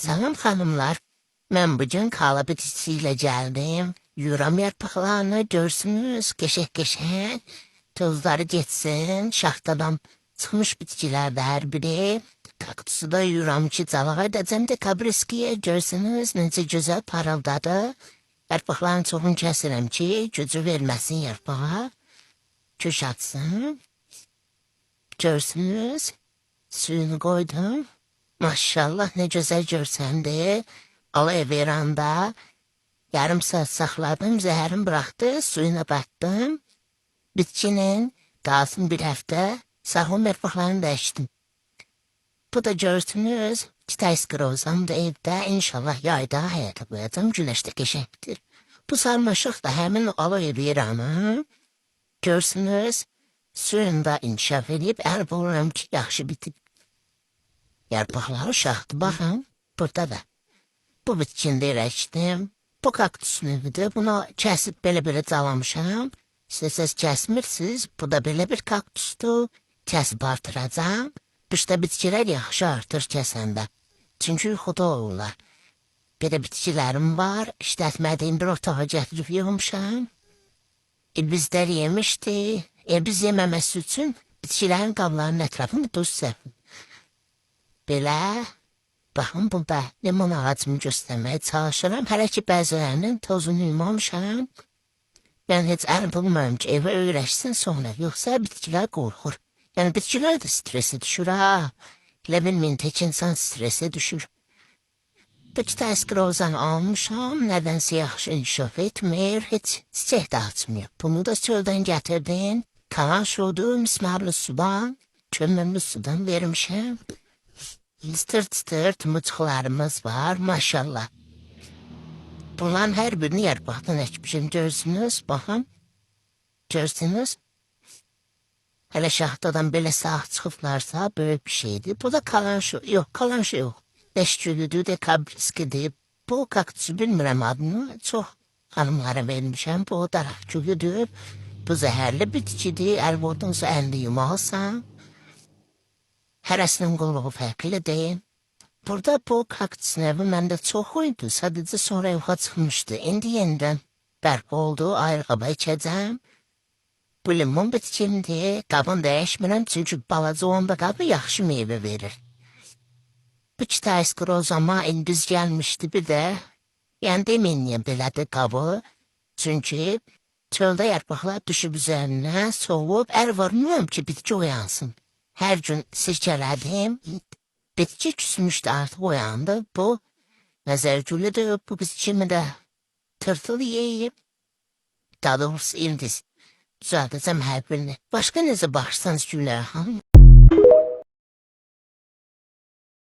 Selam hanımlar. Ben bugün kala bitkisiyle geldim. Yuram yarpaqlarını görsünüz, keşek. Tozları geçsin, şaxtadan çıxmış bitkilerde her biri. Kaktusu da yuram ki calağa edəcəm də kabriskiyə görsünüz necə gözəl parıldadı. Yarpaqların çoxunu kəsirəm ki, gücü verməsin yarpağa. Köş atsın. Görsünüz. Suyunu koydum. Maşallah ne güzel görsəndi. Alay veranda yarım saat saxladım, zəhərim bıraxdı, suyuna battım. Bitkinin qalsın bir həftə, sağlam yarpaqlarını dəyişdim. Bu da görsünüz, çitay skrozam da evdə inşallah yayda həyata qoyacam, güneşdə keçəkdir. Bu sarmaşıq da həmin aloe veranı görsünüz, suyunda inkişaf edib, əl buluram ki, yaxşı bitib. Yarpaqları uşaqdı, baxın, burada da. Bu bitkini də rəçdim. Bu kaktusun evidir. Bunu kəsib belə-belə calamışam. İstəsəz kəsmirsiniz. Bu da belə bir kaktusdur. Kəsib artıracam. Qışda bitkilər yaxşı artır kəsəndə. Çünki yuxuda olurlar. Belə bitkilərim var. İşlətmədiyim bir otağa gətirib yığmışam. İlbizlər yemişdi. İlbiz yeməməsi üçün bitkilərin qablarının ətrafını duz səpin. Belə Baxın burada limon ağacımı göstərməyə çalışıram. Hələ ki bəzilərinin tozunu yumamışam. Yəni heç əl bulmuram ki evə öyrəşsin sonra. Yoxsa bitkilər qorxur. Yəni bitkilər də strese düşür ha. Elə bilməyin tək insan strese düşür. Peki təsqirozan almışam. Nədənsə yaxşı inkişaf etmir. Heç çiçək də açmıyor. Bunu da çöldən gətirdim. Kalan şudu mismarlı sudan. Kömürlü sudan vermişəm. Çıtır çıtır tımıçıqlarımız var maşallah. Bunların her birini yarpaqdan əkmişim. Görsünüz, baxın. Görsünüz. Hələ şaxtadan belə sağ çıxıblarsa böyük bir şeydir. Bu da kalan şu, yox kalan şey yox. Deşgülüdür de kabriskidir. Bu kaktusu bilmirəm adını. Çox xanımlara vermişəm. Bu daraq gülüdür. Bu zəhərli bitkidir. Əl vurdunsa əlini yumalsan. Hərəsinin qulluğu fərqli deyil. Burada bu kaktusun evi məndə çox oydu. Sadəcə sonra yoxa çıxmışdı. İndi yenidən bərpa oldu. Ayrı qaba içəcəm. Bu limon bitkimdir. Qabını dəyişmirəm çünki balaca onda qabı yaxşı meyvə verir. Bu kitay skrozama indiz gəlmişdi bir də. Yəni deməyin belədir qabı. Çünki çöldə yarpaqlar düşüb üzərinə soğub, ər varmıyorum ki bitki oyansın. Her gün sirkələdim. Bitki küsmüşdü artıq uyandı. Bu nəzərgülüdür. Bu bitkimi də tırtıl yeyib. Daha doğrusu ildis. Düzəldəcəm hər birini. Başqa necə baxırsanız Gülər xanım?